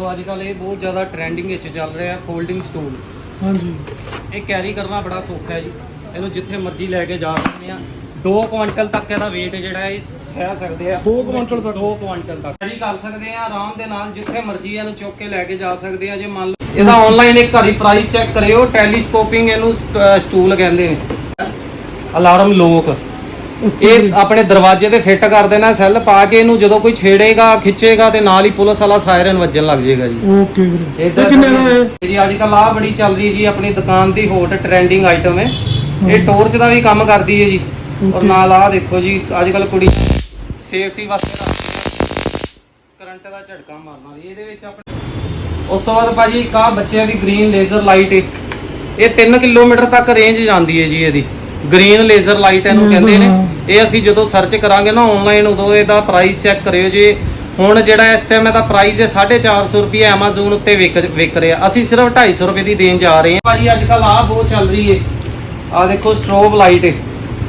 ਦੇਖੋ ਅੱਜ ਕੱਲ ਇਹ ਬਹੁਤ ਜ਼ਿਆਦਾ ਟ੍ਰੈਂਡਿੰਗ ਵਿੱਚ ਚੱਲ ਰਿਹਾ ਫੋਲਡਿੰਗ ਸਟੂਲ ਹਾਂਜੀ। ਇਹ ਕੈਰੀ ਕਰਨਾ ਬੜਾ ਸੌਖਾ ਹੈ ਜੀ। ਇਹਨੂੰ ਜਿੱਥੇ ਮਰਜ਼ੀ ਲੈ ਕੇ ਜਾ ਸਕਦੇ ਆ 2 ਕੁਆਂਟਲ ਤੱਕ ਇਹਦਾ weight ਜਿਹੜਾ ਹੈ ਇਹ ਸਹਿ ਸਕਦੇ ਆ। ਦੋ ਕੁਆਂਟਲ ਤੱਕ? 2 ਕੁਆਂਟਲ ਤੱਕ। ਕੈਰੀ ਕਰ ਸਕਦੇ ਆ ਆਰਾਮ ਦੇ ਨਾਲ ਜਿੱਥੇ ਮਰਜ਼ੀ ਇਹਨੂੰ ਚੁੱਕ ਕੇ ਲੈ ਕੇ ਜਾ ਸਕਦੇ ਆ। ਜੇ ਮੰਨ ਲਓ ਇਹਦਾ ਆਨਲਾਈਨ ਇੱਕ ਵਾਰੀ ਪ੍ਰਾਈਸ ਚੈੱਕ ਕਰਿਓ ਟੈਲੀਸਕੋਪਿੰਗ ਇਹਨੂੰ ਸਟੂਲ ਕਹਿੰਦੇ ਨੇ। ਅਲਾਰਮ ਲੋਕ ਇਹ ਆਪਣੇ ਦਰਵਾਜ਼ੇ ਤੇ ਫਿੱਟ ਕਰ ਦੇਣਾ ਸੈੱਲ ਪਾ ਕੇ ਇਹਨੂੰ ਜਦੋਂ ਕੋਈ ਛੇੜੇਗਾ ਖਿੱਚੇਗਾ ਤੇ ਨਾਲ ਹੀ ਪੁਲਿਸ ਵਾਲਾ ਸਾਇਰਨ ਵੱਜਣ ਲੱਗ ਜਾਏਗਾ ਜੀ। ਓਕੇ ਵੀਰੇ। ਇਹ ਕਿੰਨੇ ਦਾ ਹੈ ਜੀ ਅੱਜ ਕੱਲ ਆ ਬੜੀ ਚੱਲ ਰਹੀ ਜੀ ਆਪਣੀ ਦੁਕਾਨ ਦੀ ਹੋਟ ਟ੍ਰੈਂਡਿੰਗ ਆਈਟਮ ਹੈ। ਇਹ ਟੋਰਚ ਦਾ ਵੀ ਕੰਮ ਕਰਦੀ ਹੈ ਜੀ। ਔਰ. ਨਾਲ ਆ ਦੇਖੋ ਜੀ ਅੱਜ ਕੱਲ ਕੁੜੀ ਸੇਫਟੀ ਵਾਸਤੇ ਕਰੰਟ ਦਾ ਝਟਕਾ ਮਾਰਨਾ ਜੀ ਇਹਦੇ ਵਿੱਚ ਆਪਣੇ ਉਸ ਤੋਂ ਬਾਅਦ ਭਾਜੀ ਇੱਕ ਆ ਬੱਚਿਆਂ ਦੀ ਗ੍ਰੀਨ ਲੇਜ਼ਰ ਲਾਈਟ ਹੈ। ਇਹ 3 ਕਿਲੋਮੀਟਰ ਤੱਕ ਰੇਂਜ ਜਾਂਦੀ ਹੈ ਜੀ ਇਹਦੀ। ਗ੍ਰੀਨ ਲੇਜ਼ਰ ਲਾਈਟ ਇਹਨੂੰ ਕਹਿੰਦੇ ਨੇ। ਹਾਂ। ਇਹ ਅਸੀਂ ਜਦੋਂ ਸਰਚ ਕਰਾਂਗੇ ਨਾ ਆਨਲਾਈਨ ਉਦੋਂ ਇਹਦਾ ਪ੍ਰਾਈਸ ਚੈੱਕ ਕਰਿਓ ਜੀ। ਹੁਣ ਜਿਹੜਾ ਇਸ ਟਾਈਮ ਇਹਦਾ ਪ੍ਰਾਈਸ ਹੈ 450 ਰੁਪਏ Amazon ਉੱਤੇ ਵਿਕ ਵਿਕ ਰਿਹਾ। ਅਸੀਂ ਸਿਰਫ 250 ਰੁਪਏ ਦੀ ਦੇਣ ਜਾ ਰਹੇ ਹਾਂ। ਭਾਜੀ ਅੱਜ ਕੱਲ ਆਹ ਬਹੁਤ ਚੱਲ ਰਹੀ ਹੈ ਆਹ ਦੇਖੋ ਸਟ੍ਰੋਬ ਲਾਈਟ ਹੈ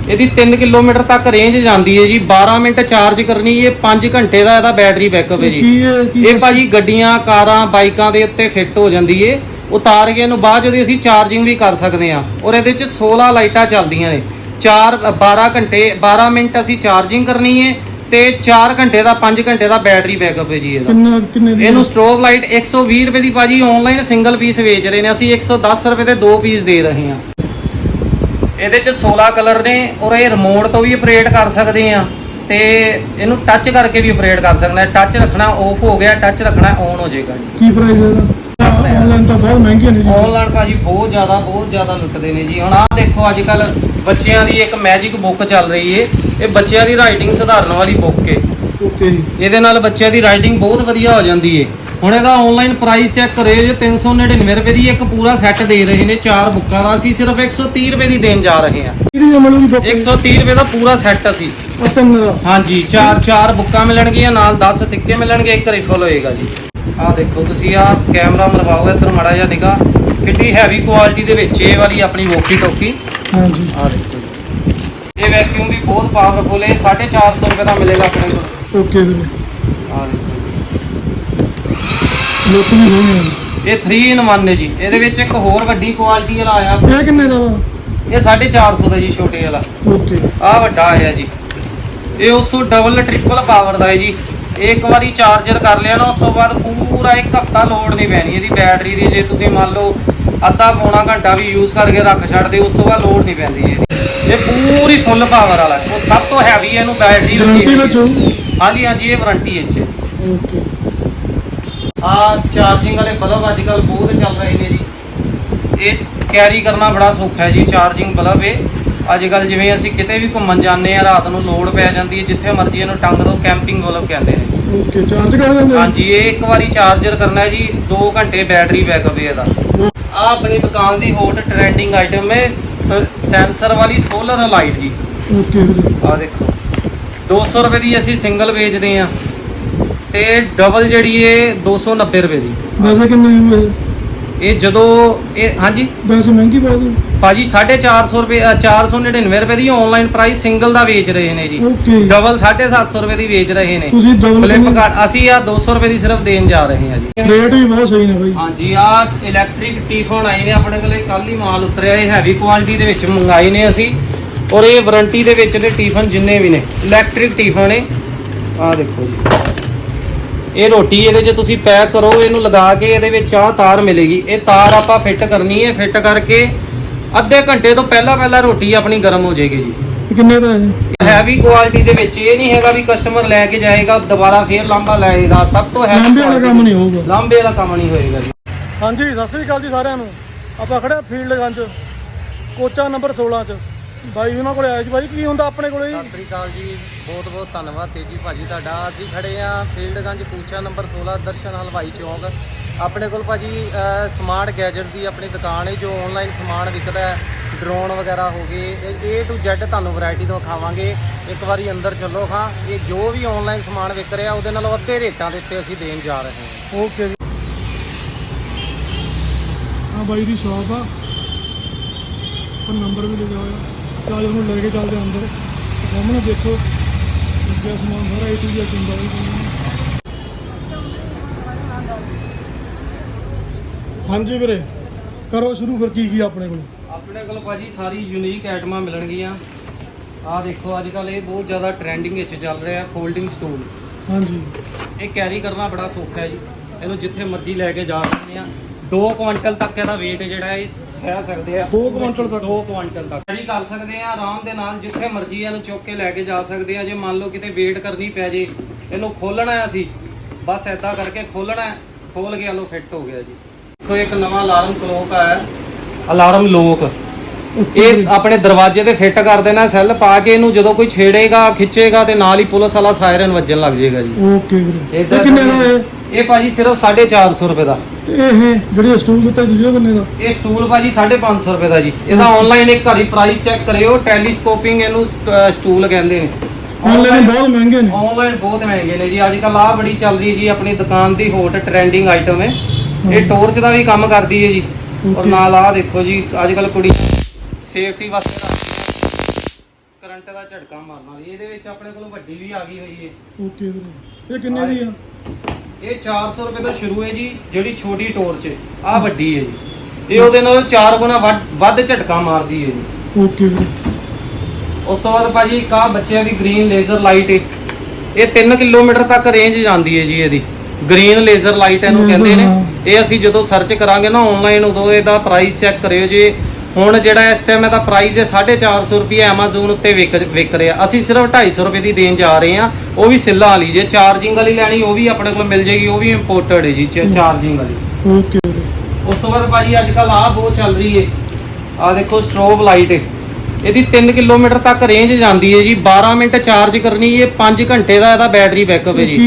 ਇਹਦੀ 3 ਕਿਲੋਮੀਟਰ ਤੱਕ ਰੇਂਜ ਜਾਂਦੀ ਹੈ ਜੀ। 12 ਮਿੰਟ ਚਾਰਜ ਕਰਨੀ ਇਹ 5 ਘੰਟੇ ਦਾ ਇਹਦਾ ਬੈਟਰੀ ਬੈਕਅਪ ਹੈ ਜੀ। ਹੈ ਇਹ ਭਾਜੀ ਗੱਡੀਆਂ ਕਾਰਾਂ ਬਾਈਕਾਂ ਦੇ ਉੱਤੇ ਫਿੱਟ ਹੋ ਜਾਂਦੀ ਏ। ਉਤਾਰ ਕੇ ਇਹਨੂੰ ਬਾਅਦ ਜਦੋਂ ਅਸੀਂ ਚਾਰਜਿੰਗ ਵੀ ਕਰ ਸਕਦੇ ਆ ਔਰ ਇਹਦੇ ਵਿੱਚ 16 ਲਾਈਟਾਂ ਚੱਲਦੀਆਂ ਨੇ। 4 12 ਘੰਟੇ 12 ਮਿੰਟ ਅਸੀਂ ਚਾਰਜਿੰਗ ਕਰਨੀ ਏ ਤੇ 4 ਘੰਟੇ ਦਾ 5 ਘੰਟੇ ਦਾ ਬੈਟਰੀ ਬੈਕਅਪ ਹੈ ਜੀ ਇਹਦਾ। ਇਹਨੂੰ ਸਟ੍ਰੋਬ ਲਾਈਟ 120 ਰੁਪਏ ਦੀ ਭਾਜੀ ਆਨਲਾਈਨ ਸਿੰਗਲ ਪੀਸ ਵੇਚ ਰਹੇ ਨੇ। ਅਸੀਂ 110 ਰੁਪਏ ਦੇ ਦੋ ਪੀਸ ਦੇ ਰਹੇ ਹਾਂ। ਇਹਦੇ ਚ 16 ਕਲਰ ਨੇ ਔਰ ਇਹ ਰਿਮੋਟ ਤੋਂ ਵੀ ਆਪਰੇਟ ਕਰ ਸਕਦੇ ਆ ਤੇ ਇਹਨੂੰ ਟੱਚ ਕਰਕੇ ਵੀ ਆਪਰੇਟ ਕਰ ਸਕਦੇ ਆ ਟੱਚ ਰੱਖਣਾ ਆਫ ਹੋ ਗਿਆ ਟੱਚ ਰੱਖਣਾ ਔਨ ਹੋ ਜਾਏਗਾ ਜੀ। ਕੀ ਪ੍ਰਾਈਸ ਹੈ ਇਹਦਾ? ਆਨਲਾਈਨ ਤਾਂ ਬਹੁਤ ਮਹਿੰਗੀਆਂ ਨੇ ਜੀ। ਆਨਲਾਈਨ ਭਾਜੀ ਬਹੁਤ ਜ਼ਿਆਦਾ ਬਹੁਤ ਜ਼ਿਆਦਾ ਲੁੱਟਦੇ ਨੇ ਜੀ। ਹੁਣ ਆਹ ਦੇਖੋ ਅੱਜ ਕੱਲ ਬੱਚਿਆਂ ਦੀ ਇੱਕ ਮੈਜਿਕ ਬੁੱਕ ਚੱਲ ਰਹੀ ਏ। ਇਹ ਬੱਚਿਆਂ ਦੀ ਰਾਈਟਿੰਗ ਸੁਧਾਰਨ ਵਾਲੀ ਬੁੱਕ ਏ। ਓਕੇ ਜੀ। ਇਹਦੇ ਨਾਲ ਬੱਚਿਆਂ ਦੀ ਰਾਈਟਿੰਗ ਬਹੁਤ ਵਧੀਆ ਹੋ ਜਾਂਦੀ ਏ। ਹੁਣ ਇਹਦਾ ਆਨਲਾਈਨ ਪ੍ਰਾਈਸ ਚੈੱਕ ਕਰਿਓ ਜੇ 399 ਰੁਪਏ ਦੀ ਇੱਕ ਪੂਰਾ ਸੈੱਟ ਦੇ ਰਹੇ ਨੇ ਚਾਰ ਬੁੱਕਾਂ ਦਾ। ਅਸੀਂ ਸਿਰਫ 130 ਰੁਪਏ ਦੀ ਦੇਣ ਜਾ ਰਹੇ ਹਾਂ। ਇਹਦੀ ਮਤਲਬ ਕਿ ਬੁੱਕ 130 ਰੁਪਏ ਦਾ ਪੂਰਾ ਸੈੱਟ ਅਸੀਂ। ਤਿੰਨ ਦਾ ਹਾਂਜੀ ਚਾਰ ਚਾਰ ਬੁੱਕਾਂ ਮਿਲਣਗੀਆਂ ਨਾਲ 10 ਸਿੱਕੇ ਮਿਲਣਗੇ ਇੱਕ ਰਿਫਲ ਹੋਏਗਾ ਜੀ। ਆਹ ਦੇਖੋ ਤੁਸੀਂ ਆਹ ਕੈਮਰਾ ਮਰਵਾਓ ਇੱਧਰ ਮਾੜਾ ਜਿਹਾ ਨਿਗਾ। ਕਿੰਨੀ ਹੈਵੀ ਕੁਆਲਿਟੀ ਦੇ ਵਿੱਚ ਇਹ ਵਾਲੀ ਆਪਣੀ ਵੋਕੀ ਟੋਕੀ ਹਾਂਜੀ। ਆਹ ਦੇਖੋ ਜੀ। ਇਹ ਵੈਕਿਊਮ ਵੀ ਬਹੁਤ ਪਾਵਰਫੁਲ ਹੈ 450 ਰੁਪਏ ਦਾ ਮਿਲੇਗਾ ਆਪਣੇ ਕੋਲ। ਓਕੇ ਵੀਰੇ। ਆਹ ਦੇਖੋ ਲੋਕ ਵੀ ਹੋਣੇ ਆ। ਜੀ। ਇਹ 3 in 1 ਹੈ ਜੀ। ਇਹਦੇ ਵਿੱਚ ਇੱਕ ਹੋਰ ਵੱਡੀ ਕੁਆਲਿਟੀ ਵਾਲਾ ਆਇਆ। ਇਹ ਕਿੰਨੇ ਦਾ ਵਾ? ਇਹ 450 ਦਾ ਜੀ ਛੋਟੇ ਵਾਲਾ। ਓਕੇ। ਆਹ ਵੱਡਾ ਆਇਆ ਜੀ। ਇਹ ਉਸ ਤੋਂ ਡਬਲ ਟ੍ਰਿਪਲ ਪਾਵਰ ਦਾ ਹੈ ਜੀ। ਇੱਕ ਵਾਰੀ ਚਾਰਜਰ ਕਰ ਲਿਆ ਨਾ ਉਸ ਤੋਂ ਬਾਅਦ ਪੂਰਾ ਇੱਕ ਹਫਤਾ ਲੋਡ ਨਹੀਂ ਪੈਣੀ ਇਹਦੀ ਬੈਟਰੀ ਦੀ। ਜੇ ਤੁਸੀਂ ਮੰਨ ਲਓ ਅੱਧਾ ਪੌਣਾ ਘੰਟਾ ਵੀ ਯੂਜ਼ ਕਰਕੇ ਰੱਖ ਛੱਡਦੇ ਉਸ ਤੋਂ ਬਾਅਦ ਲੋਡ ਨਹੀਂ ਪੈਂਦੀ ਇਹਦੀ। ਇਹ ਪੂਰੀ ਫੁੱਲ ਪਾਵਰ ਵਾਲਾ। ਉਹ ਸਭ ਤੋਂ ਹੈਵੀ ਇਹਨੂੰ ਬੈਟਰੀ ਹੋਊ? ਹਾਂਜੀ ਹਾਂਜੀ ਇਹ ਵਾਰੰਟੀ ਹੈ ਜੀ ਓਕੇ ਆ ਚਾਰਜਿੰਗ ਵਾਲੇ ਬਲਬ ਅੱਜ ਕੱਲ ਬਹੁਤ ਚੱਲ ਰਹੇ ਨੇ ਜੀ। ਇਹ ਕੈਰੀ ਕਰਨਾ ਬੜਾ ਸੌਖਾ ਹੈ ਜੀ ਚਾਰਜਿੰਗ ਬਲਬ ਇਹ। ਅੱਜ ਕੱਲ ਜਿਵੇਂ ਅਸੀਂ ਕਿਤੇ ਵੀ ਘੁੰਮਣ ਜਾਂਦੇ ਆ ਰਾਤ ਨੂੰ ਲੋਡ ਪੈ ਜਾਂਦੀ ਹੈ ਜਿੱਥੇ ਮਰਜ਼ੀ ਇਹਨੂੰ ਟੰਗ ਦੋ ਕੈਂਪਿੰਗ ਬਲਬ ਕਹਿੰਦੇ ਨੇ। ਓਕੇ ਚਾਰਜ ਕਰ ਦਿੰਦੇ ਆ? ਹਾਂਜੀ ਇਹ ਇੱਕ ਵਾਰੀ ਚਾਰਜਰ ਕਰਨਾ ਹੈ ਜੀ 2 ਘੰਟੇ ਬੈਟਰੀ ਬੈਕਅਪ ਹੈ ਇਹਦਾ। ਆ ਆਪਣੀ ਦੁਕਾਨ ਦੀ ਹੋਟ ਟ੍ਰੈਂਡਿੰਗ ਆਈਟਮ ਹੈ ਸੈਂਸਰ ਵਾਲੀ ਸੋਲਰ ਲਾਈਟ ਜੀ। ਓਕੇ ਵੀਰੇ ਆ ਦੇਖੋ 200 ਰੁਪਏ ਦੀ ਅਸੀਂ ਸਿੰਗਲ ਵੇਚਦੇ ਆ ਤੇ ਡਬਲ ਜਿਹੜੀ ਏ 290 ਰੁਪਏ ਦੀ। ਵੈਸੇ ਕਿੰਨੇ ਹੋਏ ਇਹ ਜਦੋਂ ਇਹ ਹਾਂਜੀ? ਵੈਸੇ ਮਹਿੰਗੀ ਬਹੁਤ ਹੈ ਭਾਜੀ 450 ਰੁਪਏ ਅ, 499 ਰੁਪਏ ਦੀ ਆਨਲਾਈਨ ਪ੍ਰਾਈਸ ਸਿੰਗਲ ਦਾ ਵੇਚ ਰਹੇ ਨੇ ਜੀ। ਓਕੇ ਡਬਲ 750 ਰੁਪਏ ਦੀ ਵੇਚ ਰਹੇ ਨੇ। ਤੁਸੀਂ ਡਬਲ ਫਲਿੱਪਕਾਰਟ ਅਸੀਂ ਆ 200 ਰੁਪਏ ਦੀ ਸਿਰਫ ਦੇਣ ਜਾ ਰਹੇ ਹਾਂ ਜੀ। ਰੇਟ ਵੀ ਬਹੁਤ ਸਹੀ ਨੇ ਬਾਈ। ਹਾਂਜੀ ਆ ਇਲੈਕਟ੍ਰਿਕ ਟੀਫੋਨ ਆਏ ਨੇ ਆਪਣੇ ਕੋਲੇ। ਕੱਲ ਹੀ ਮਾਲ ਉਤਰਿਆ ਇਹ ਹੈਵੀ ਕੁਆਲਿਟੀ ਦੇ ਵਿੱਚ ਮੰਗਾਏ ਨੇ ਅਸੀਂ। ਔਰ ਇਹ ਵਾਰੰਟੀ ਦੇ ਵਿੱਚ ਨੇ ਟੀਫਨ ਜਿੰਨੇ ਵੀ ਨੇ। ਇਲੈਕਟ੍ਰਿਕ ਟੀਫਨ ਨੇ ਆ ਦੇਖੋ ਜੀ। ਇਹ ਰੋਟੀ ਇਹਦੇ 'ਚ ਤੁਸੀਂ ਪੈਕ ਕਰੋ ਇਹਨੂੰ ਲਗਾ ਕੇ ਇਹਦੇ ਵਿੱਚ ਆਹ ਤਾਰ ਮਿਲੇਗੀ। ਇਹ ਤਾਰ ਆਪਾਂ ਫਿੱਟ ਕਰਨੀ ਹੈ। ਫਿੱਟ ਕਰਕੇ ਅੱਧੇ ਘੰਟੇ ਤੋਂ ਪਹਿਲਾਂ ਪਹਿਲਾਂ ਰੋਟੀ ਆਪਣੀ ਗਰਮ ਹੋ ਜਾਏਗੀ ਜੀ। ਇਹ ਕਿੰਨੇ ਦਾ ਹੈ? ਹੈਵੀ ਕੁਆਲਿਟੀ ਦੇ ਵਿੱਚ ਇਹ ਨਹੀਂ ਹੈਗਾ ਵੀ ਕਸਟਮਰ ਲੈ ਕੇ ਜਾਏਗਾ ਦੁਬਾਰਾ ਫੇਰ ਲਾਂਬਾ ਲਾਏਗਾ। ਸਭ ਤੋਂ ਹੈਵੀ ਲਾਂਬੇ ਵਾਲਾ ਕੰਮ ਨਹੀਂ ਹੋਊਗਾ। ਲਾਂਬੇ ਵਾਲਾ ਕੰਮ ਨਹੀਂ ਹੋਏਗਾ ਜੀ। ਹਾਂਜੀ ਸਤਿ ਸ੍ਰੀ ਅਕਾਲ ਜੀ ਸਾਰਿਆਂ ਨੂੰ। ਆਪਾਂ ਖੜੇ ਆ ਫੀਲਡ ਗੰਜ ਕੋਚਾ ਨੰਬਰ 16 ਚ। ਬਾਈ ਉਹਨਾਂ ਕੋਲੇ ਆਇਆ ਜੀ ਬਾਈ ਕੀ ਹੁੰਦਾ ਆਪਣੇ ਕੋਲੇ ਸਤਿ ਸ੍ਰੀ ਅਕਾਲ ਜੀ ਬਹੁਤ ਬਹੁਤ ਧੰਨਵਾਦ ਤੇਜੀ ਭਾਜੀ ਤੁਹਾਡਾ। ਅਸੀਂ ਖੜੇ ਆ ਫੀਲਡਗੰਜ ਕੂਚਾ ਨੰਬਰ 16 ਦਰਸ਼ਨ ਹਲਵਾਈ ਚੌਂਕ। ਆਪਣੇ ਕੋਲ ਭਾਜੀ ਸਮਾਰਟ ਗੈਜਟ ਦੀ ਆਪਣੀ ਦੁਕਾਨ ਹੈ ਜੋ ਆਨਲਾਈਨ ਸਮਾਨ ਵਿਕਦਾ ਹੈ ਡਰੋਨ ਵਗੈਰਾ ਹੋ ਗਏ। A to Z ਤੁਹਾਨੂੰ ਵੈਰਾਈਟੀ ਤੋਂ ਖਾਵਾਂਗੇ। ਇੱਕ ਵਾਰੀ ਅੰਦਰ ਚੱਲੋ ਖਾਂ। ਇਹ ਜੋ ਵੀ ਆਨਲਾਈਨ ਸਮਾਨ ਵਿਕ ਰਿਹਾ ਉਹਦੇ ਨਾਲੋਂ ਅੱਧੇ ਰੇਟਾਂ ਦੇ ਉੱਤੇ ਅਸੀਂ ਦੇਣ ਜਾ ਰਹੇ ਹਾਂ। ਓਕੇ ਜੀ। ਆ ਬਾਈ ਦੀ ਸ਼ਾਪ ਆ। ਪਰ ਨੰਬਰ ਵੀ ਲਿਖਿਆ ਹੋਇਆ। ਚੱਲ ਉਹਨੂੰ ਲੈ ਕੇ ਚੱਲਦੇ ਆ ਅੰਦਰ। ਸਾਹਮਣੇ ਦੇਖੋ ਲੱਗਿਆ ਸਮਾਨ ਸਾਰਾ ਏ ਟੂ ਜ਼ੈਡ ਹੁੰਦਾ ਵੀ ਹਾਂਜੀ ਵੀਰੇ ਕਰੋ ਸ਼ੁਰੂ ਫਿਰ ਕੀ ਕੀ ਆਪਣੇ ਕੋਲ? ਆਪਣੇ ਕੋਲ ਭਾਜੀ ਸਾਰੀ ਯੂਨੀਕ ਆਈਟਮਾਂ ਮਿਲਣਗੀਆਂ। ਆਹ ਦੇਖੋ ਅੱਜ ਕੱਲ ਇਹ ਬਹੁਤ ਜ਼ਿਆਦਾ ਟ੍ਰੈਂਡਿੰਗ ਵਿੱਚ ਚੱਲ ਰਿਹਾ ਫੋਲਡਿੰਗ ਸਟੂਲ ਹਾਂਜੀ। ਇਹ ਕੈਰੀ ਕਰਨਾ ਬੜਾ ਸੌਖਾ ਹੈ ਜੀ। ਇਹਨੂੰ ਜਿੱਥੇ ਮਰਜ਼ੀ ਲੈ ਕੇ ਜਾ ਸਕਦੇ ਆ 2 ਕੁਆਂਟਲ ਤੱਕ ਇਹਦਾ weight ਜਿਹੜਾ ਇਹ ਸਹਿ ਸਕਦੇ ਆ। ਦੋ ਕੁਆਂਟਲ ਤੱਕ? 2 ਕੁਆਂਟਲ ਤੱਕ। ਕੈਰੀ ਕਰ ਸਕਦੇ ਆ ਆਰਾਮ ਦੇ ਨਾਲ ਜਿੱਥੇ ਮਰਜ਼ੀ ਇਹਨੂੰ ਚੁੱਕ ਕੇ ਲੈ ਕੇ ਜਾ ਸਕਦੇ ਆ। ਜੇ ਮੰਨ ਲਓ ਕਿਤੇ ਵੇਟ ਕਰਨੀ ਪੈ ਜੇ ਇਹਨੂੰ ਖੋਲਣਾ ਹੈ ਅਸੀਂ ਬਸ ਐਦਾਂ ਕਰਕੇ ਖੋਲਣਾ ਹੈ ਖੋਲ ਕੇ ਇਹਨੂੰ ਫਿੱਟ ਹੋ ਗਿਆ ਜੀ। ਦੇਖੋ ਇੱਕ ਨਵਾਂ ਅਲਾਰਮ ਕਲੋਕ ਆਇਆ। ਅਲਾਰਮ ਲੋਕ ਇਹ ਆਪਣੇ ਦਰਵਾਜ਼ੇ ਤੇ ਫਿੱਟ ਕਰ ਦੇਣਾ ਸੈੱਲ ਪਾ ਕੇ ਇਹਨੂੰ ਜਦੋਂ ਕੋਈ ਛੇੜੇਗਾ ਖਿੱਚੇਗਾ ਤੇ ਨਾਲ ਹੀ ਪੁਲਿਸ ਵਾਲਾ ਸਾਇਰਨ ਵੱਜਣ ਲੱਗ ਜਾਏਗਾ ਜੀ। ਓਕੇ ਵੀਰੇ। ਇਹ ਕਿੰਨੇ ਦਾ ਇਹ? ਇਹ ਭਾਜੀ ਸਿਰਫ 450 ਰੁਪਏ ਦਾ। ਤੇ ਇਹ ਜਿਹੜੀ ਸਟੂਲ ਦਿੱਤਾ ਉਹ ਕਿੰਨੇ ਦਾ? ਇਹ ਸਟੂਲ ਭਾਜੀ 550 ਰੁਪਏ ਦਾ ਜੀ। ਇਹਦਾ ਆਨਲਾਈਨ ਇੱਕ ਵਾਰੀ ਪ੍ਰਾਈਸ ਚੈੱਕ ਕਰਿਓ ਟੈਲੀਸਕੋਪਿੰਗ ਇਹਨੂੰ ਸਟ- ਸਟੂਲ ਕਹਿੰਦੇ ਨੇ। ਆਨਲਾਈਨ ਬਹੁਤ ਮਹਿੰਗੇ ਨੇ। ਆਨਲਾਈਨ ਬਹੁਤ ਮਹਿੰਗੇ ਨੇ ਜੀ। ਅੱਜ ਕੱਲ ਆ ਬੜੀ ਚੱਲ ਰਹੀ ਜੀ ਆਪਣੀ ਦੁਕਾਨ ਦੀ ਹੋਟ ਟ੍ਰੈਂਡਿੰਗ ਆਈਟਮ ਹੈ। ਇਹ ਟੋਰਚ ਦਾ ਵੀ ਕੰਮ ਕਰਦੀ ਹੈ ਜੀ। ਔਰ Okay. ਨਾਲ ਆ ਦੇਖੋ ਜੀ ਅੱਜ ਕੱਲ ਕੁੜੀ ਸੇਫਟੀ ਵਾਸਤੇ ਕਰੰਟ ਦਾ ਝਟਕਾ ਮਾਰਨਾ ਇਹਦੇ ਵਿੱਚ ਆਪਣੇ ਕੋਲ ਵੱਡੀ ਵੀ ਆ ਗਈ ਹੋਈ ਹੈ। ਓਕੇ ਵੀਰੇ ਇਹ ਕਿੰਨੇ ਦੀ ਆ? ਇਹ 400 ਰੁਪਏ ਤੋਂ ਸ਼ੁਰੂ ਹੈ ਜੀ ਜਿਹੜੀ ਛੋਟੀ ਟੋਰਚ ਆ ਵੱਡੀ ਹੈ ਜੀ। ਇਹ ਉਹਦੇ ਨਾਲੋਂ 4 ਗੁਣਾ ਵੱਧ ਵੱਧ ਝਟਕਾ ਮਾਰਦੀ ਹੈ ਜੀ। ਓਕੇ ਵੀਰੇ ਉਸ ਤੋਂ ਬਾਅਦ ਭਾਜੀ ਇੱਕ ਆਹ ਬੱਚਿਆਂ ਦੀ ਗ੍ਰੀਨ ਲੇਜ਼ਰ ਲਾਈਟ ਹੈ। ਇਹ 3 ਕਿਲੋਮੀਟਰ ਤੱਕ ਰੇਂਜ ਜਾਂਦੀ ਹੈ ਜੀ ਇਹਦੀ। ਗ੍ਰੀਨ ਲੇਜ਼ਰ ਲਾਈਟ ਇਹਨੂੰ Laser, ਕਹਿੰਦੇ ਨੇ। ਹਾਂ। ਇਹ ਅਸੀਂ ਜਦੋਂ ਸਰਚ ਕਰਾਂਗੇ ਨਾ ਆਨਲਾਈਨ ਉਦੋਂ ਇਹਦਾ ਪ੍ਰਾਈਸ ਚੈੱਕ ਕਰਿਓ ਜੀ। ਹੁਣ ਜਿਹੜਾ ਇਸ ਟਾਈਮ ਇਹਦਾ ਪ੍ਰਾਈਸ ਹੈ 450 ਰੁਪਏ Amazon ਉੱਤੇ ਵਿਕ ਵਿਕ ਰਿਹਾ। ਅਸੀਂ ਸਿਰਫ 250 ਰੁਪਏ ਦੀ ਦੇਣ ਜਾ ਰਹੇ ਹਾਂ। ਉਹ ਵੀ ਸਿੱਲਾ ਵਾਲੀ ਜੇ। ਚਾਰਜਿੰਗ ਵਾਲੀ ਲੈਣੀ ਉਹ ਵੀ ਆਪਣੇ ਕੋਲ ਮਿਲ ਜੇਗੀ ਉਹ ਵੀ ਇੰਪੋਰਟਡ ਹੈ ਜੀ ਚਾਰਜਿੰਗ ਵਾਲੀ। ਓਕੇ ਉਸ ਤੋਂ ਬਾਅਦ ਭਾਜੀ ਅੱਜ ਕੱਲ ਆਹ ਬਹੁਤ ਚੱਲ ਰਹੀ ਏ ਆਹ ਦੇਖੋ ਸਟ੍ਰੋਬ ਲਾਈਟ ਇਹਦੀ 3 ਕਿਲੋਮੀਟਰ ਤੱਕ ਰੇਂਜ ਜਾਂਦੀ ਏ ਜੀ। 12 ਮਿੰਟ ਚਾਰਜ ਕਰਨੀ ਏ 5 ਘੰਟੇ ਦਾ ਇਹਦਾ ਬੈਟਰੀ ਬੈਕਅਪ ਏ ਜੀ।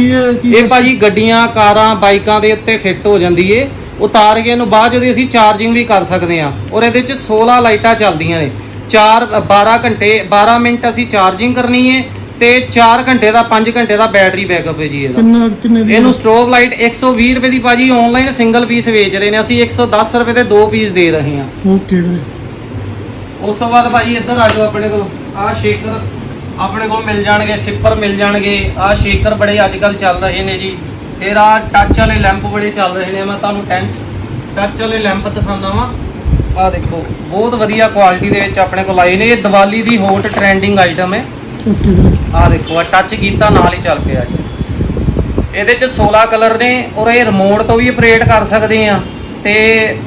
ਇਹ ਭਾਜੀ ਗੱਡੀਆਂ ਕਾਰਾਂ ਬਾਈਕਾਂ ਦੇ ਉੱਤੇ ਫਿੱਟ ਹੋ ਜਾਂਦੀ ਏ ਉਤਾਰ ਕੇ ਇਹਨੂੰ ਬਾਅਦ ਜਦੋਂ ਅਸੀਂ ਚਾਰਜਿੰਗ ਵੀ ਕਰ ਸਕਦੇ ਆ ਔਰ ਇਹਦੇ ਵਿੱਚ 16 ਲਾਈਟਾਂ ਚੱਲਦੀਆਂ ਨੇ। 4 12 ਘੰਟੇ 12 ਮਿੰਟ ਅਸੀਂ ਚਾਰਜਿੰਗ ਕਰਨੀ ਏ ਤੇ 4 ਘੰਟੇ ਦਾ 5 ਘੰਟੇ ਦਾ ਬੈਟਰੀ ਬੈਕਅਪ ਏ ਜੀ ਇਹਦਾ। ਇਹਨੂੰ ਸਟ੍ਰੋਬ ਲਾਈਟ 120 ਰੁਪਏ ਦੀ ਭਾਜੀ ਆਨਲਾਈਨ ਸਿੰਗਲ ਪੀਸ ਵੇਚ ਰਹੇ ਨੇ। ਅਸੀਂ 110 ਰੁਪਏ ਦੇ ਦੋ ਪੀਸ ਦੇ ਰਹੇ ਹਾਂ। ਓਕੇ ਵੀਰੇ ਉਸ ਤੋਂ ਬਾਅਦ ਭਾਜੀ ਇੱਧਰ ਆ ਜਾਓ ਆਪਣੇ ਕੋਲ। ਆਹ ਸ਼ੇਕਰ ਆਪਣੇ ਕੋਲ ਮਿਲ ਜਾਣਗੇ ਸਿੱਪਰ ਮਿਲ ਜਾਣਗੇ। ਆਹ ਸ਼ੇਕਰ ਬੜੇ ਅੱਜ ਕੱਲ ਚੱਲ ਰਹੇ ਨੇ ਜੀ। ਫਿਰ ਆਹ ਟੱਚ ਵਾਲੇ ਲੈਂਪ ਬੜੇ ਚੱਲ ਰਹੇ ਨੇ, ਮੈਂ ਤੁਹਾਨੂੰ ਟੈਂਚ ਟੱਚ ਵਾਲੇ ਲੈਂਪ ਦਿਖਾਉਂਦਾ ਵਾਂ। ਆਹ ਦੇਖੋ, ਬਹੁਤ ਵਧੀਆ ਕੁਆਲਿਟੀ ਦੇ ਵਿੱਚ ਆਪਣੇ ਕੋਲ ਆਏ ਨੇ, ਇਹ ਦੀਵਾਲੀ ਦੀ ਹੌਟ ਟ੍ਰੈਂਡਿੰਗ ਆਈਟਮ ਹੈ। ਓਕੇ ਆਹ ਦੇਖੋ ਆ ਟੱਚ ਕੀਤਾ, ਨਾਲ ਹੀ ਚੱਲ ਪਿਆ ਜੀ। ਇਹਦੇ ਚ 16 ਕਲਰ ਨੇ, ਔਰ ਇਹ ਰਿਮੋਟ ਤੋਂ ਵੀ ਆਪਰੇਟ ਕਰ ਸਕਦੇ ਆ, ਤੇ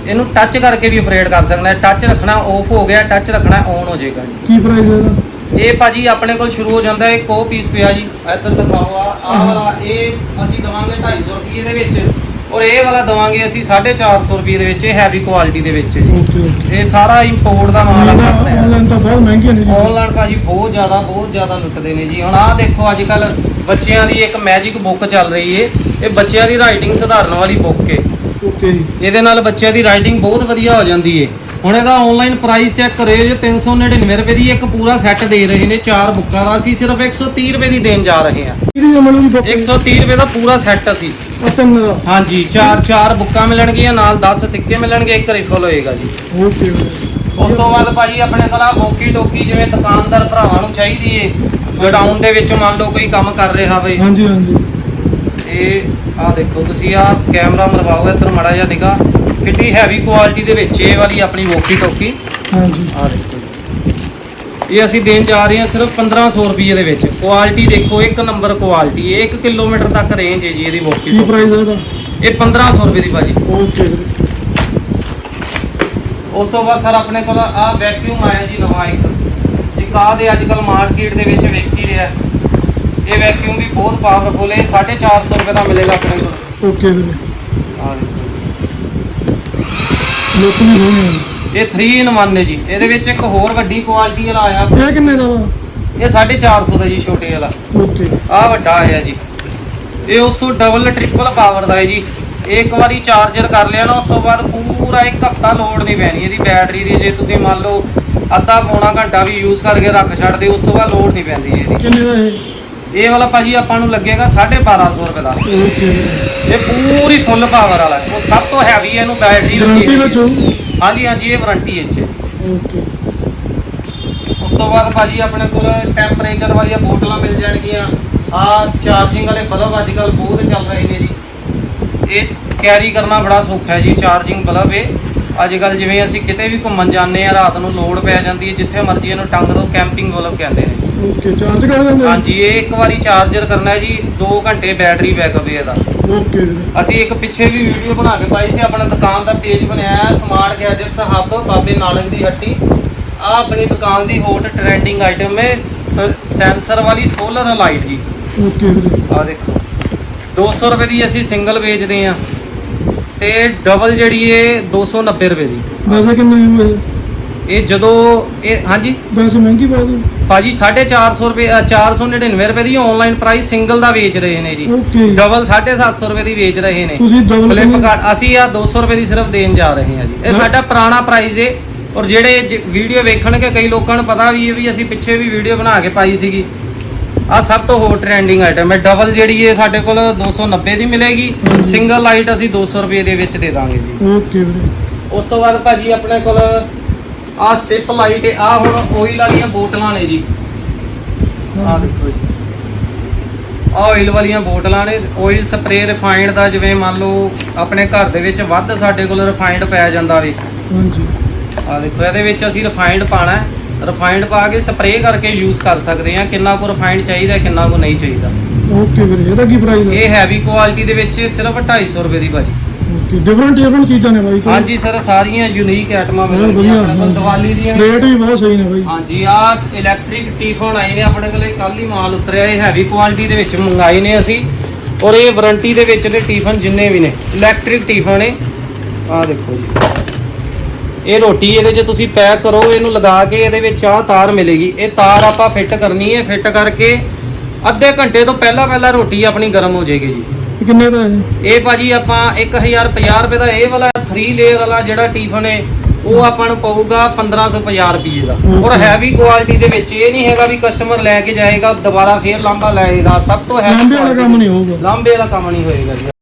ਇਹਨੂੰ ਟੱਚ ਕਰਕੇ ਵੀ ਆਪਰੇਟ ਕਰ ਸਕਦੇ। ਟੱਚ ਰੱਖਣਾ ਆਫ ਹੋ ਗਿਆ ਟੱਚ ਰੱਖਣਾ ਔਨ ਹੋ ਜਾਏਗਾ ਕੀ ਪ੍ਰਾਈਸ ਹੈ ਇਹਦਾ? ਇਹ ਭਾਜੀ ਆਪਣੇ ਕੋਲ ਸ਼ੁਰੂ ਹੋ ਜਾਂਦਾ ਇੱਕ ਉਹ ਪੀਸ ਪਿਆ ਜੀ। ਇੱਧਰ ਦਿਖਾਓ ਆ ਆਹ ਵਾਲਾ ਇਹ ਅਸੀਂ ਦਵਾਂਗੇ 250 ਰੁਪਏ ਦੇ ਵਿੱਚ ਔਰ ਇਹ ਵਾਲਾ ਦਵਾਂਗੇ ਅਸੀਂ 450 ਰੁਪਏ ਦੇ ਵਿੱਚ ਇਹ ਹੈਵੀ ਕੁਆਲਿਟੀ ਦੇ ਵਿੱਚ ਜੀ। Okay okay. ਇਹ ਸਾਰਾ ਇੰਪੋਰਟ ਦਾ ਮਾਲ ਆ ਆਪਣੇ ਆਨਲਾਈਨ ਤਾਂ ਬਹੁਤ ਮਹਿੰਗੇ ਨੇ ਜੀ। ਆਨਲਾਈਨ ਭਾਜੀ ਬਹੁਤ ਜ਼ਿਆਦਾ ਬਹੁਤ ਜ਼ਿਆਦਾ ਲੁੱਟਦੇ ਨੇ ਜੀ। ਹੁਣ ਆਹ ਦੇਖੋ ਅੱਜ ਕੱਲ ਬੱਚਿਆਂ ਦੀ ਇੱਕ ਮੈਜਿਕ ਬੁੱਕ ਚੱਲ ਰਹੀ ਏ। ਇਹ ਬੱਚਿਆਂ ਦੀ ਰਾਈਟਿੰਗ ਸੁਧਾਰਨ ਵਾਲੀ ਬੁੱਕ ਏ। ਓਕੇ ਜੀ। ਇਹਦੇ ਨਾਲ ਬੱਚਿਆਂ ਦੀ ਰਾਈਟਿੰਗ ਬਹੁਤ ਵਧੀਆ ਹੋ ਜਾਂਦੀ ਏ। ਹੁਣ ਇਹਦਾ ਆਨਲਾਈਨ ਪ੍ਰਾਈਸ ਚੈੱਕ ਕਰਿਓ ਜੇ 399 ਰੁਪਏ ਦੀ ਇੱਕ ਪੂਰਾ ਸੈੱਟ ਦੇ ਰਹੇ ਨੇ ਚਾਰ ਬੁੱਕਾਂ ਦਾ। ਅਸੀਂ ਸਿਰਫ 130 ਰੁਪਏ ਦੀ ਦੇਣ ਜਾ ਰਹੇ ਹਾਂ। ਇਹਦੀ ਜਮਲੂ ਦੀ ਬੁੱਕ 130 ਰੁਪਏ ਦਾ ਪੂਰਾ ਸੈੱਟ ਅਸੀਂ। ਤਿੰਨ ਦਾ। ਹਾਂਜੀ ਚਾਰ ਚਾਰ ਬੁੱਕਾਂ ਮਿਲਣਗੀਆਂ ਨਾਲ 10 ਸਿੱਕੇ ਮਿਲਣਗੇ ਇੱਕ ਰਿਫਲ ਹੋਏਗਾ ਜੀ। ਓਕੇ। ਉਸ ਤੋਂ ਬਾਅਦ ਭਾਜੀ ਆਪਣੇ ਕੋਲ ਆ ਬੋਕੀ ਟੋਕੀ ਜਿਵੇਂ ਦੁਕਾਨਦਾਰ ਭਰਾਵਾਂ ਨੂੰ ਚਾਹੀਦੀ ਏ। ਗਡਾਊਨ ਦੇ ਵਿੱਚ ਮੰਨ ਲਓ ਕੋਈ ਕੰਮ ਕਰ ਰਿਹਾ ਹੋਵੇ। ਹਾਂਜੀ ਹਾਂਜੀ। ਇਹ ਆ ਦੇਖੋ ਤੁਸੀਂ ਆ ਕੈਮਰਾ ਮਲਵਾਓ ਇੱਧਰ ਮੜਾ ਜਿਹਾ ਨਿਗਾ ਕਿੰਨੀ ਹੈਵੀ ਕੁਆਲਿਟੀ ਦੇ ਵਿੱਚ ਇਹ ਵਾਲੀ ਆਪਣੀ ਵੋਕੀ ਟੋਕੀ ਹਾਂਜੀ। ਆ ਦੇਖੋ ਜੀ। ਇਹ ਅਸੀਂ ਦੇਣ ਜਾ ਰਹੇ ਹਾਂ ਸਿਰਫ 1500 ਰੁਪਏ ਦੇ ਵਿੱਚ। ਕੁਆਲਿਟੀ ਦੇਖੋ ਇੱਕ ਨੰਬਰ ਕੁਆਲਿਟੀ ਹੈ 1 ਕਿਲੋਮੀਟਰ ਤੱਕ ਰੇਂਜ ਹੈ ਜੀ ਇਹਦੀ ਵੋਕੀ ਕੀ ਪ੍ਰਾਈਸ ਹੈ ਇਹਦਾ? ਇਹ 1500 ਰੁਪਏ ਦੀ ਭਾਜੀ। ਓਕੇ ਉਸ ਤੋਂ ਬਾਅਦ ਸਰ ਆਪਣੇ ਕੋਲ ਆ ਵੈਕਿਊਮ ਆਇਆ ਜੀ ਨਵਾਂ ਇੱਕ। ਇੱਕ ਆਹ ਦੇ ਅੱਜ ਕੱਲ ਮਾਰਕੀਟ ਦੇ ਵਿੱਚ ਵੇਖ ਰਿਹਾ। ਇਹ ਵੈਕਿਊਮ ਵੀ ਬਹੁਤ ਪਾਵਰਫੁਲ ਹੈ 450 ਰੁਪਏ ਦਾ ਮਿਲੇਗਾ ਆਪਣੇ ਕੋਲ। ਓਕੇ ਵੀਰੇ। ਲੋਕ ਵੀ ਹੋਣੇ ਆ। ਇਹ 3 in 1 ਹੈ ਜੀ। ਇਹਦੇ ਵਿੱਚ ਇੱਕ ਹੋਰ ਵੱਡੀ ਕੁਆਲਿਟੀ ਵਾਲਾ ਆਇਆ। ਇਹ ਕਿੰਨੇ ਦਾ ਵਾ? ਇਹ 450 ਦਾ ਜੀ ਛੋਟੇ ਵਾਲਾ। ਓਕੇ। ਆਹ ਵੱਡਾ ਆਇਆ ਜੀ। ਇਹ ਉਸ ਤੋਂ ਡਬਲ ਟ੍ਰਿਪਲ ਪਾਵਰ ਦਾ ਹੈ ਜੀ। ਇਹ ਇੱਕ ਵਾਰੀ ਚਾਰਜਰ ਕਰ ਲਿਆ ਨਾ ਉਸ ਤੋਂ ਬਾਅਦ ਪੂਰਾ ਇੱਕ ਹਫਤਾ ਲੋਡ ਨਹੀਂ ਪੈਣੀ ਇਹਦੀ ਬੈਟਰੀ ਦੀ। ਜੇ ਤੁਸੀਂ ਮੰਨ ਲਓ ਅੱਧਾ ਪੌਣਾ ਘੰਟਾ ਵੀ ਯੂਜ਼ ਕਰਕੇ ਰੱਖ ਛੱਡਦੇ ਉਸ ਤੋਂ ਬਾਅਦ ਲੋਡ ਨਹੀਂ ਪੈਂਦੀ ਇਹਦੀ। ਕਿੰਨੇ ਦਾ ਇਹ? ਇਹ ਵਾਲਾ ਭਾਜੀ ਆਪਾਂ ਨੂੰ ਲੱਗੇਗਾ 1250 ਰੁਪਏ ਦਾ। ਓਕੇ। ਇਹ ਪੂਰੀ ਫੁੱਲ ਪਾਵਰ ਵਾਲਾ ਹੈ। ਉਹ ਸਭ ਤੋਂ ਹੈਵੀ ਇਹਨੂੰ ਬੈਟਰੀ ਗਾਰੰਟੀ ਲੱਗੀ ਵਿੱਚ ਹੋਊ ਹਾਂਜੀ ਹਾਂਜੀ ਇਹ ਵਾਰੰਟੀ ਹੈ ਓਕੇ। ਉਸ ਤੋਂ ਬਾਅਦ ਭਾਜੀ ਆਪਣੇ ਕੋਲ ਟੈਂਪਰੇਚਰ ਵਾਲੀਆਂ ਬੋਤਲਾਂ ਮਿਲ ਜਾਣਗੀਆਂ। ਆ ਚਾਰਜਿੰਗ ਵਾਲੇ ਬਲਬ ਅੱਜ ਕੱਲ ਬਹੁਤ ਚੱਲ ਰਹੇ ਨੇ ਜੀ। ਇਹ ਕੈਰੀ ਕਰਨਾ ਬੜਾ ਸੌਖਾ ਹੈ ਜੀ ਚਾਰਜਿੰਗ ਬਲਬ ਇਹ। ਅੱਜ ਕੱਲ ਜਿਵੇਂ ਅਸੀਂ ਕਿਤੇ ਵੀ ਘੁੰਮਣ ਜਾਂਦੇ ਆ ਰਾਤ ਨੂੰ ਲੋਡ ਪੈ ਜਾਂਦੀ ਹੈ ਜਿੱਥੇ ਮਰਜ਼ੀ ਇਹਨੂੰ ਟੰਗ ਦੋ ਕੈਂਪਿੰਗ ਬਲਬ ਕਹਿੰਦੇ ਨੇ। ਓਕੇ ਚਾਰਜ ਕਰ ਆ? ਹਾਂਜੀ ਇਹ ਇੱਕ ਵਾਰੀ ਚਾਰਜਰ ਕਰਨਾ ਹੈ ਜੀ 2 ਘੰਟੇ ਬੈਟਰੀ ਬੈਕਅਪ ਇਹਦਾ। ਓਕੇ ਵੀਰੇ ਅਸੀਂ ਇੱਕ ਪਿੱਛੇ ਵੀ ਵੀਡੀਓ ਬਣਾ ਕੇ ਪਾਈ ਸੀ ਆਪਣਾ ਦੁਕਾਨ ਦਾ ਪੇਜ ਬਣਾਇਆ ਹੈ ਸਮਾਰਟ ਗੈਜਟਸ ਹੱਬ ਬਾਬੇ ਨਾਨਕ ਦੀ ਹੱਟੀ। ਆ ਆਪਣੀ ਦੁਕਾਨ ਦੀ ਹੋਟ ਟ੍ਰੈਂਡਿੰਗ ਆਈਟਮ ਹੈ ਸੈਂਸਰ ਵਾਲੀ ਸੋਲਰ ਲਾਈਟ ਜੀ। ਓਕੇ ਵੀਰੇ ਆ ਦੇਖੋ 200 ਰੁਪਏ ਦੀ ਅਸੀਂ ਸਿੰਗਲ ਵੇਚਦੇ ਆ ਤੇ ਡਬਲ ਜਿਹੜੀ ਇਹ 290 ਰੁਪਏ ਦੀ। ਵੈਸੇ ਕਿੰਨੇ ਹੋਏ ਇਹ ਜਦੋਂ ਇਹ ਹਾਂਜੀ? ਵੈਸੇ ਮਹਿੰਗੀ ਬਹੁਤ ਹੈ ਭਾਜੀ 450 ਰੁਪਏ ਅ, 499 ਰੁਪਏ ਦੀ ਆਨਲਾਈਨ ਪ੍ਰਾਈਸ ਸਿੰਗਲ ਦਾ ਵੇਚ ਰਹੇ ਨੇ ਜੀ। ਓਕੇ। ਡਬਲ 750 ਰੁਪਏ ਦੀ ਵੇਚ ਰਹੇ ਨੇ। ਤੁਸੀਂ ਡਬਲ ਫਲਿੱਪਕਾਰਟ ਅਸੀਂ ਆ 200 ਰੁਪਏ ਦੀ ਸਿਰਫ ਦੇਣ ਜਾ ਰਹੇ ਹਾਂ ਜੀ। ਇਹ ਹਾਂ। ਸਾਡਾ ਪੁਰਾਣਾ ਪ੍ਰਾਈਸ ਏ ਔਰ ਜਿਹੜੇ ਵੀਡੀਓ ਵੇਖਣਗੇ ਕਈ ਲੋਕਾਂ ਨੂੰ ਪਤਾ ਵੀ ਹੈ ਵੀ ਅਸੀਂ ਪਿੱਛੇ ਵੀ ਵੀਡੀਓ ਬਣਾ ਕੇ ਪਾਈ ਸੀਗੀ। ਆ ਸਭ ਤੋਂ ਹੋਰ ਟ੍ਰੈਂਡਿੰਗ ਆਈਟਮ ਹੈ। ਡਬਲ ਜਿਹੜੀ ਹੈ ਸਾਡੇ ਕੋਲ 290 ਦੀ ਮਿਲੇਗੀ। ਹਾਂਜੀ। ਸਿੰਗਲ ਲਾਈਟ ਅਸੀਂ 200 ਰੁਪਏ ਦੇ ਵਿੱਚ ਦੇ ਦਾਂਗੇ ਜੀ। ਓਕੇ ਵੀਰੇ। ਉਸ ਤੋਂ ਬਾਅਦ ਭਾਜੀ ਆਪਣੇ ਕੋਲ ਆ ਸਟ੍ਰਿਪ ਲਾਈਟ ਆ ਹੁਣ ਆਇਲ ਵਾਲੀਆਂ ਬੋਤਲਾਂ ਨੇ ਜੀ। ਆ ਦੇਖੋ ਜੀ। ਆ ਆਇਲ ਵਾਲੀਆਂ ਬੋਤਲਾਂ ਨੇ। ਆਇਲ ਸਪਰੇ ਰਿਫਾਈਨਡ ਦਾ ਜਿਵੇਂ ਮੰਨ ਲਓ ਆਪਣੇ ਘਰ ਦੇ ਵਿੱਚ ਵੱਧ ਸਾਡੇ ਕੋਲ ਰਿਫਾਈਨਡ ਪੈ ਜਾਂਦਾ ਵੇ। ਹਾਂਜੀ। ਆ ਦੇਖੋ ਇਹਦੇ ਵਿੱਚ ਅਸੀਂ ਰਿਫਾਈਨਡ ਪਾਣਾ ਰਿਫਾਈਨਡ ਪਾ ਕੇ ਸਪਰੇ ਕਰਕੇ ਯੂਜ਼ ਕਰ ਸਕਦੇ ਆ ਕਿੰਨਾ ਕੁ ਰਿਫਾਈਨਡ ਚਾਹੀਦਾ ਕਿੰਨਾ ਕੁ ਨਹੀਂ ਚਾਹੀਦਾ। ਓਕੇ ਵੀਰੇ ਇਹਦਾ ਕੀ ਪ੍ਰਾਈਸ ਹੈ ਇਹ ਹੈਵੀ ਕੁਆਲਿਟੀ ਦੇ ਵਿੱਚ ਸਿਰਫ 250 ਰੁਪਏ ਦੀ ਭਾਜੀ। ਓਕੇ ਡਿਫਰੈਂਟ ਡਿਫਰੈਂਟ ਚੀਜ਼ਾਂ ਨੇ ਬਾਈ ਹਾਂਜੀ ਸਰ ਸਾਰੀਆਂ ਯੂਨੀਕ ਆਈਟਮਾਂ ਬਹੁਤ ਮਿਲਣਗੀਆਂ ਵਧੀਆ। ਆਪਣੇ ਕੋਲ। ਦੀਵਾਲੀ ਦੀਆਂ ਵੀ। ਰੇਟ ਵੀ ਬਹੁਤ ਸਹੀ ਨੇ ਬਾਈ। ਹਾਂਜੀ ਆ ਇਲੈਕਟ੍ਰਿਕ ਟੀਫੋਨ ਆਏ ਨੇ ਆਪਣੇ ਕੋਲੇ। ਕੱਲ ਹੀ ਮਾਲ ਉਤਰਿਆ ਇਹ ਹੈਵੀ ਕੁਆਲਿਟੀ ਦੇ ਵਿੱਚ ਮੰਗਾਏ ਨੇ ਅਸੀਂ। ਔਰ ਇਹ ਵਾਰੰਟੀ ਦੇ ਵਿੱਚ ਨੇ ਟੀਫਨ ਜਿੰਨੇ ਵੀ ਨੇ। ਇਲੈਕਟ੍ਰਿਕ ਟੀਫਨ ਨੇ। ਆ ਦੇਖੋ ਜੀ। ਇਹ ਰੋਟੀ ਇਹਦੇ 'ਚ ਤੁਸੀਂ ਪੈਕ ਕਰੋ ਇਹਨੂੰ ਲਗਾ ਕੇ ਇਹਦੇ ਵਿੱਚ ਆਹ ਤਾਰ ਮਿਲੇਗੀ। ਇਹ ਤਾਰ ਆਪਾਂ ਫਿੱਟ ਕਰਨੀ ਹੈ। ਫਿੱਟ ਕਰਕੇ ਅੱਧੇ ਘੰਟੇ ਤੋਂ ਪਹਿਲਾਂ ਪਹਿਲਾਂ ਰੋਟੀ ਆਪਣੀ ਗਰਮ ਹੋ ਜਾਏਗੀ ਜੀ। ਕਿੰਨੇ ਦਾ ਹੈ ਇਹ ਭਾਜੀ ਆਪਾਂ 1050 ਰੁਪਏ ਦਾ ਇਹ ਵਾਲਾ 3 ਲੇਅਰ ਵਾਲਾ ਜਿਹੜਾ ਟੀਫਨ ਹੈ ਉਹ ਆਪਾਂ ਨੂੰ ਪਊਗਾ 1550 ਰੁਪਏ ਦਾ। ਔਰ. ਹੈਵੀ ਕੁਆਲਿਟੀ ਦੇ ਵਿੱਚ ਇਹ ਨਹੀਂ ਹੈਗਾ ਵੀ ਕਸਟਮਰ ਲੈ ਕੇ ਜਾਏਗਾ ਦੁਬਾਰਾ ਫੇਰ ਲਾਂਬਾ ਲਾਏਗਾ। ਸਭ ਤੋਂ ਹੈਵੀ ਲਾਂਬੇ ਵਾਲਾ ਕੰਮ ਨਹੀਂ ਹੋਊਗਾ। ਲਾਂਬੇ ਵਾਲਾ ਕੰਮ ਨਹੀਂ ਹੋਏਗਾ ਜੀ।